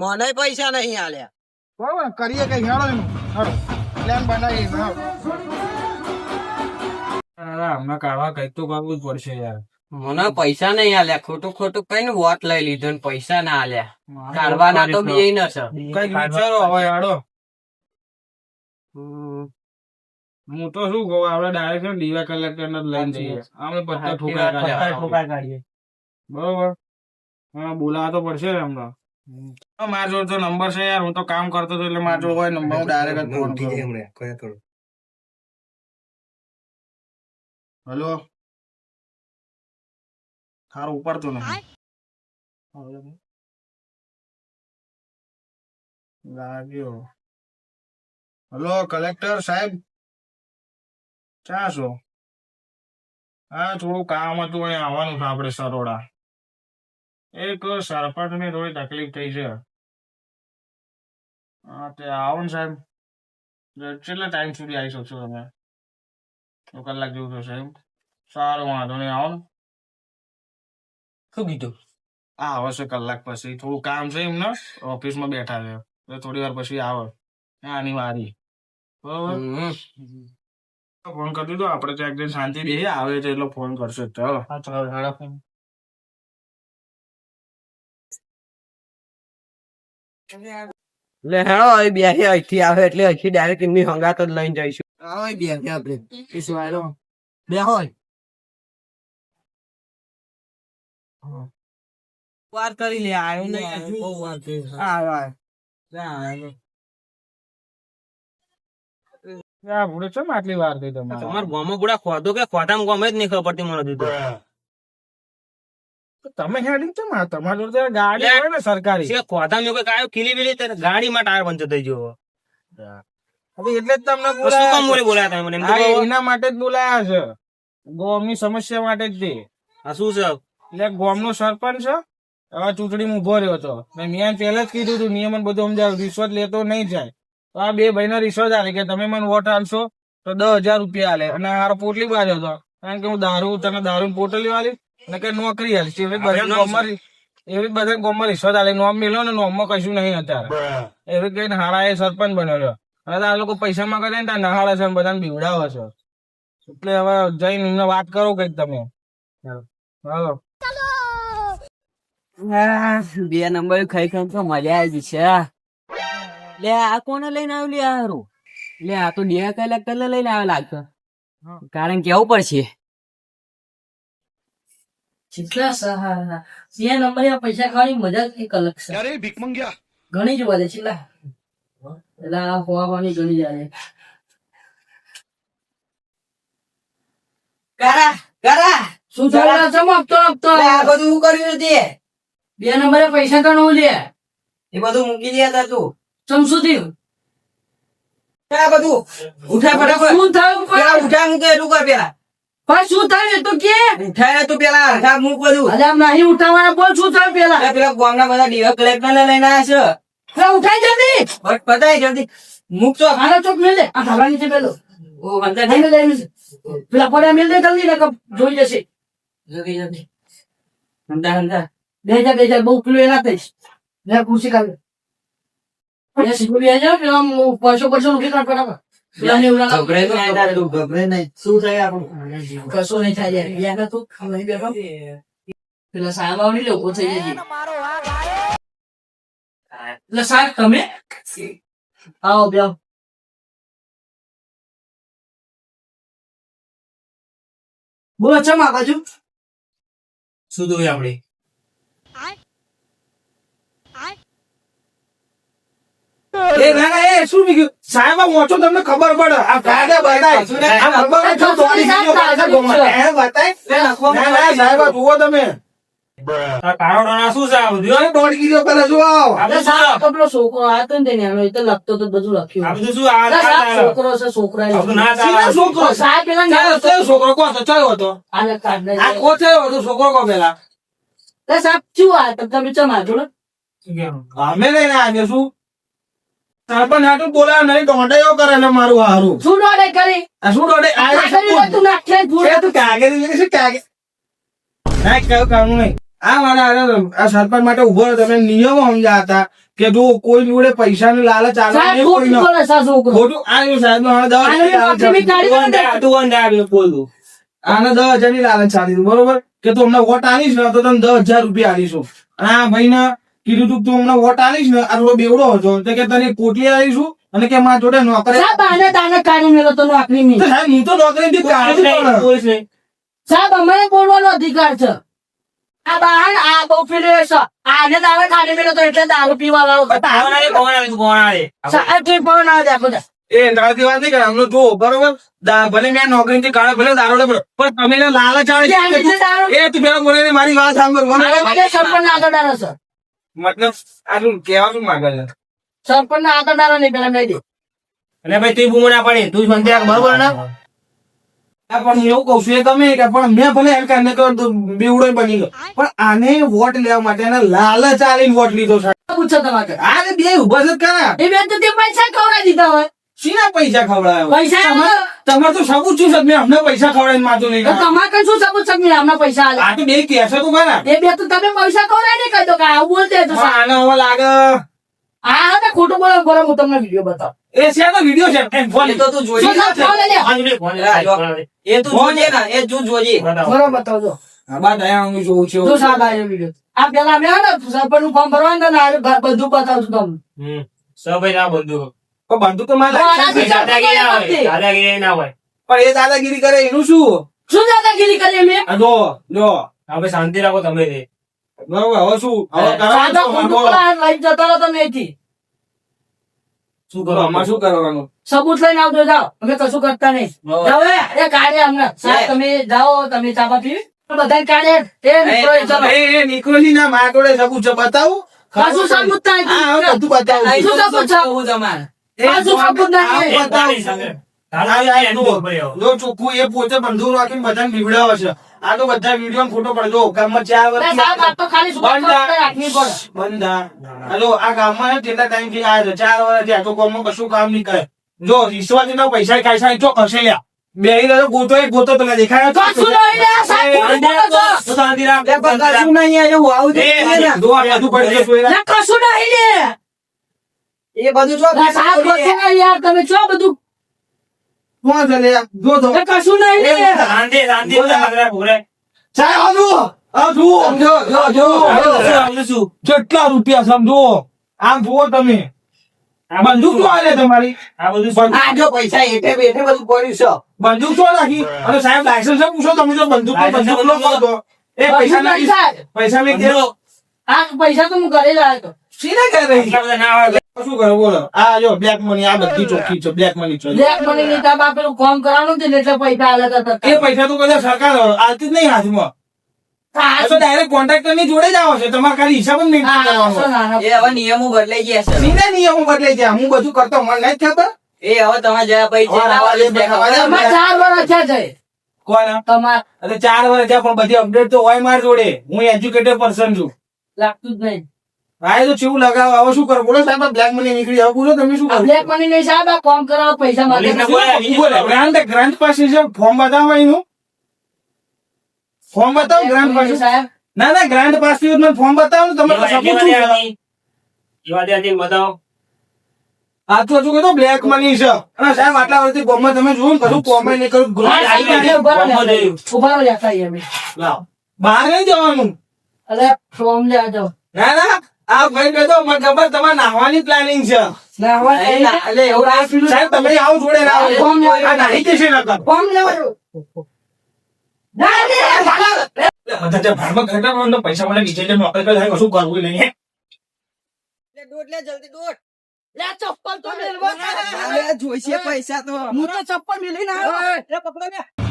મને પૈસા નહીં આલ્યા બરાબર? કરીએ કઈ હેડો હેડો પ્લાન બનાવી હમણાં કાઢવા કંઈક તો કરવું જ પડશે યાર. મને પૈસા નહીં આલ્યા. ખોટું ખોટું કઈ વોટ લઈ લીધો ને પૈસા ના આલ્યા. કાઢવાના તો બે ન છે. કઈ વિચારો હવે હેડો હું તો શું કહું આપડે ડાયરેક્ટ ડીવા કલેક્ટર ને લઈને જઈએ. અમે બધા ઠોકાઈ કાઢીએ. બરોબર. હા બોલાવા તો પડશે ને હમણાં. હા, મારા જોડે તો નંબર છે યાર હું તો કામ કરતો હતો એટલે મારા જોડે હોય નંબર હું ડાયરેક્ટ ફોન કરું. હેલો ઉપર ઉપાડતો નથી. લાગ્યો. હેલો કલેક્ટર સાહેબ? ક્યાં છો? હા થોડું કામ હતું અહીંયા આવવાનું છે આપણે સરોડા. એક સરપંચ ને થોડી તકલીફ થઈ છે. હા તે આવો ને સાહેબ. કેટલા ટાઈમ સુધી આવી શકશો તમે? તો કલાક જેવું થશે એમ. સારું વાંધો નહીં આવો ને. શું કીધું? આ આવશે કલાક પછી. થોડું કામ છે એમને. ઓફિસમાં બેઠા છે. એટલે થોડી વાર પછી આવે. આની વારી. બરોબર? ફોન કરી દીધો. આપણે ત્યાં શાંતિ બેસી આવે છે એટલે ફોન કરશે. ચાલો. લે હેડો હવે બે અહીંથી આવે એટલે અહીંથી ડાયરેક્ટ એમની હંગાત જ લઈને જઈશું. આવે બે આપણે. બે હોય વાર કરી લે આવ્યો નહીં બહુ વાર કરી આવ્યો આવ્યો આ ભૂડે ચમ આટલી વાર થઈ તમારે? તમારા ગોમો પૂરા ખોદો કે ખોદામાં ગમે જ નહીં ખબર પડતી મને દીધું તમે હેડી કેમ આ તમારી જોડે ગાડી હોય ને સરકારી. છે ખોદામાં એવું કંઈક આવ્યું ખીલી બીલી ગાડી ગાડીમાં ટાયર પંચર થઈ ગયો હવે એટલે જ તમને બોલાયા શું કામ બોલાયા તમે મને આ. એના માટે જ બોલાયા છે. ગોમની સમસ્યા માટે જ તે. આ શું છે? એટલે ગોમનો સરપંચ છે હવે ચૂંટણી ઊભો રહ્યો હતો. મેં મેં પહેલા જ કીધું હતું નિયમન બધું સમજાવ્યું. રિશ્વત લેતો નહીં જાય. તો આ બે ભાઈના રિશ્વત આવે કે તમે મને વોટ આપશો તો દસ હજાર રૂપિયા આલે. અને હારો પોટલી બાજુ હતો. કારણ કે હું દારૂ તને દારૂ પોટલી આલી કે નોકરી હાલશે. એવી બધા ગોમમાં એવી બધા ગોમમાં રિશ્વત હાલે નોમ મેલો ને નોમમાં કશું નહીં અત્યારે. એવી કઈ કહીને એ સરપંચ બન્યો છે અને આ લોકો પૈસા માં કરે ને ત્યાં નહાળે છે બધાને બીવડાવે છે. એટલે હવે જઈને એમને વાત કરો કંઈક તમે. હાલો. બે નંબર ખાઈ ખાઈ તો મજા આવી છે લે આ કોને લઈને આવ્યું લે આ લે આ તો બે કલાક પહેલા લઈને આવ્યો લાગતો. કારણ કેવું પડશે. જેટલા સહારા બે નંબર પૈસા ખાવાની મજા કંઈક અલગ છે. ઘણી જોવા દે છેલ્લા એટલે આ હોવા પાણી ઘણી જાય કારા કારા શું થયું? છે આપતો આપતો આ બધું શું કર્યું તે બે નંબરે પૈસા કણ લે? એ બધું મૂકી દે તા તું. ચમ શું થયું? આ બધું. ઉઠા ફટાફટ. શું થયું? પેલા ઉઠા મૂકે એટલું કર પેલા. પણ શું થયું તો કે. થયા તો પેલા હરખા મૂક બધું. અરે નહીં ઉઠાવવાના બોલ શું થયું પેલા? પેલા ગામના બધા ડીવા કલેક્ટર લઈને આવ્યા છે. ઉઠાઈ જલ્દી. પતાય જલ્દી. મૂક તો આનો ચોક મેલ. આ ધાબા નીચે પેલો ઓ અંદર નહીં મેલ. પેલા પડ્યા મેલ દે જલ્દી ને જોઈ જશે જલ્દી જલ્દી. અંદર અંદર બે હજાર બહુ પેલું એના થઈશ. મેં ખુશી કાઢ. બે સીધું પેલા પરસો ઉઠી કાઢ ફટાફટ. તમે? આવો બેહો. બોલો ચમ આ બાજુ? શું જોયું આપણે? એ ના ના એ શું બીજું સાહેબ આ તમને ખબર પડે. આ કાયદા બતાય આ ખબર તો દોડી ગયો પાછા ગોમાં. એ બતાય ના ના સાહેબ જુઓ તમે. છે છોકરો. છોકરો છે છોકરા છોકરો છોકરો? કો હતો? ચાલો હતો. આ કો ચાલો છોકરો કો પેલા? સાહેબ શું આ? તમે ચમ આ જોડે અમે લઈને આવ્યા શું? સરપંચ હાટું બોલાવે નહીં દોંડાયો કરે ને મારું હારું. શું નોડે કરી? આ શું દોડે? આ તું નાખે જ તું કાગળ લઈ છે ના કયું કામ નહીં. આ મારા આ સરપંચ માટે ઊભો રહ્યો તમે નિયમો સમજ્યા હતા કે જો કોઈ જોડે પૈસાની લાલચ આવે સાહેબ ખોટું કોઈનો. આ છોકરો. ખોટું? આ સાહેબ નો દસ આને ને. આવ્યો દસ હજારની લાલચ આપી બરોબર? કે તું અમને વોટ આલીશ ને તો તમને દસ હજાર રૂપિયા આપીશું અને આ ભાઈ ને કીધું તું તું અમને વોટ આલીશ ને આ થોડો બેવડો હતો તો કે તને પોટલી આવીશું અને કે મારા જોડે નોકરી સાહેબ આને તાને કાઢી મેલો તો નોકરી ની સાહેબ હું તો નોકરી થી કાઢી. સાહેબ અમારે બોલવાનો અધિકાર છે. આ બહાર આ બહુ ફીરે છે. આને તારે કાઢી મેલો તો એટલે દારૂ પીવા વાળો કોણ આવે કોણ આવે તું કોણ આવે? સાહેબ એ વાત નહીં કરે અમને જો બરોબર? ભલે મેં નોકરી થી કાઢે ભલે દારૂ પણ તમે લાલચ આવે એ તું પેલા બોલે મારી વાત સાંભળો? માટે સરપંચ આગળ છે. મતલબ આટલું કેવા શું માંગે છે. સરપંચ ના આગળ નહીં પેલા લઈ દે અને ભાઈ તું બૂમો ના પાડી. તું શાંતિ રાખ બરોબર ને? પણ એવું કઉ છું એ ગમે કે પણ મેં ભલે એમ કારણે કહ્યું તો બેવડો બની ગયો. પણ આને વોટ લેવા માટે એને લાલચ આલીને વોટ લીધો છે. પૂછો તમારે? આ બે ઊભા છે કરા એ બે તો તે પૈસા ખવડાવી દીધા હોય. શીના પૈસા ખવડાયો? પૈસા તમારે તમારે તો સબૂત છું છે મેં અમને પૈસા ખવડાવીને માથું નહીં તમારે કઈ શું સબૂત છે? મેં અમને પૈસા આ તો બે કેસો તો ખરા એ બે તો તમે પૈસા ખવડાવી ને કહી દો કે આવું બોલતે તો આને હવે લાગે. આ હતા ખોટું બોલો બોલો હું તમને વીડિયો બતાવ. એ છે તો વીડિયો છે? એમ ફોન તો તું જોઈ શું ફોન લે. ફોન ફોન લે, હા, જો. ફોન લે. એ તું જોજે ને એ તું જોજે. બરાબર બતાવજો હું જોઉં છું. જો સાહેબ આ વીડિયો આ પેલા મેં ને સરપંચનું ફોર્મ ભરવાનું ને બધું બતાવશું તમને. હમ. સૌ ભાઈ ના બંધુ. પણ બંધુ તો મારે. દાદાગીરી ના હોય. દાદાગીરી ના હોય. પણ એ દાદાગીરી કરે એનું શું? શું દાદાગીરી કરે મેં જો જો. હવે શાંતિ રાખો તમે તે બરોબર હવે શું? હવે જતા રહો તમે એથી શું કરો? આમાં શું કરવાનું? સબૂત લઈને આવજો જાઓ. અમે કશું કરતા નહીં. જાઓ એ, કાઢે અમને. સાહેબ તમે જાઓ તમે ચાપા પીવી બધા કાઢે. એ નીકળો ના મારા જોડે સબૂત છે બતાવું. કશું સબૂત થાય? બધું બતાવું. શું સબૂત છે? તમારે. એ. આ પોતે રાખીને બધાને બીવડાવે છે. તો બધા વીડિયો ફોટો પડજો ગામમાં ચાર આ વર્ષ બંધ હલો ગામમાં કેટલા ટાઈમથી આવ્યા ચાર વર્ષ થયા તો ગામમાં કશું કામ નહીં કરે. જો ના પૈસા ખાઈ ખાઈ ચો કશે લ્યા. બે રહ્યો ગોતો એ ગોતો તમે દેખાય તો. શાંતિ રાખ. કશું નહીં આવું એ જોઈએ આ બધું પડી જશે કશું નહીં લે. એ બધું લે, યાર તમે છો બધું? કોણ છે જો તો કશું નહીં લે. શાંતિ શાંતિ શાંતિ સાહેબ આ જુઓ આ જુઓ જો જો જો શું આવડે શું? કેટલા રૂપિયા સમજો. આમ જુઓ તમે. આ બંદૂક તો આલે તમારી? આ બધું આ જો પૈસા એટે બેઠે બધું પડ્યું છે. બંદૂક તો રાખી અને સાહેબ લાયસન્સ પૂછો તમે જો બંદૂક તો. બંદૂક નો કહો એ પૈસા સાહેબ. પૈસા મેં આ પૈસા તો હું ઘરે જ આવ્યો હતો. સીધા ના હોય શું કરો? બોલો. આ જો બ્લેક મની આ બધી ચોખ્ખી છે બ્લેક મની છે બ્લેક મની ની તાબ આપેલું ફોર્મ કરાવવાનું છે ને એટલે પૈસા આલે હતા. એ પૈસા તો કદાચ સરકાર આલતી જ નહીં હાથમાં. તો ડાયરેક્ટ કોન્ટ્રાક્ટરની જોડે જ આવે છે. તમારે ખાલી હિસાબ જ નહીં કરવાનો. એ હવે નિયમો બદલાઈ ગયા છે. નિયમો બદલાઈ ગયા. હું બધું કરતો મને નહીં ખબર. એ હવે તમારે જયા પૈસા છે. તમારે ચાર વર્ષ છે છે. કોણ તમારે અરે ચાર વર્ષ થયા પણ બધી અપડેટ તો હોય મારી જોડે. હું એજ્યુકેટેડ પર્સન છું. લાગતું જ નહીં. હા એ તો ચેવું લગાવ હવે શું કરો બોલો સાહેબ બ્લેક મની નીકળી હવે બોલો તમે શું આ કરો બ્લેક મની નહીં સાહેબ આ ફોર્મ કરાવો પૈસા માંગે પોલીસને છે. બોલાવી. બોલે ગ્રાન્ટ ગ્રાન્ટ પાસે છે ફોર્મ બતાવો એનું ફોર્મ બતાવો ગ્રાન્ટ પાસે સાહેબ ના ના ગ્રાન્ટ પાસ મને ફોર્મ બતાવો ને તમે એવા- શું દે છે? આની. એવા દે આની બતાવો આ તો હજુ કીધું બ્લેક મની છે અને સાહેબ આટલા વર્ષથી ગોમાં તમે ને કશું કોમે નહીં કરું આવી ઊભા. જોયું. અમે. બહાર નહીં જવાનું અરે ફોર્મ લેવા જાવ ના ના આ ભાઈ કહેતો મને ખબર તમારે નાહવાની પ્લાનિંગ છે. સાહેબ તમે આવો જોડે નાહી જશે નકર. તો પૈસા મને નીચે જે નોકરી કરે કશું કરવું નહીં દોડ લે જલ્દી દોડ લે, ચપ્પલ તો જોઈશે પૈસા તો. હું તો ચપ્પલ મિલી ના પકડો ને.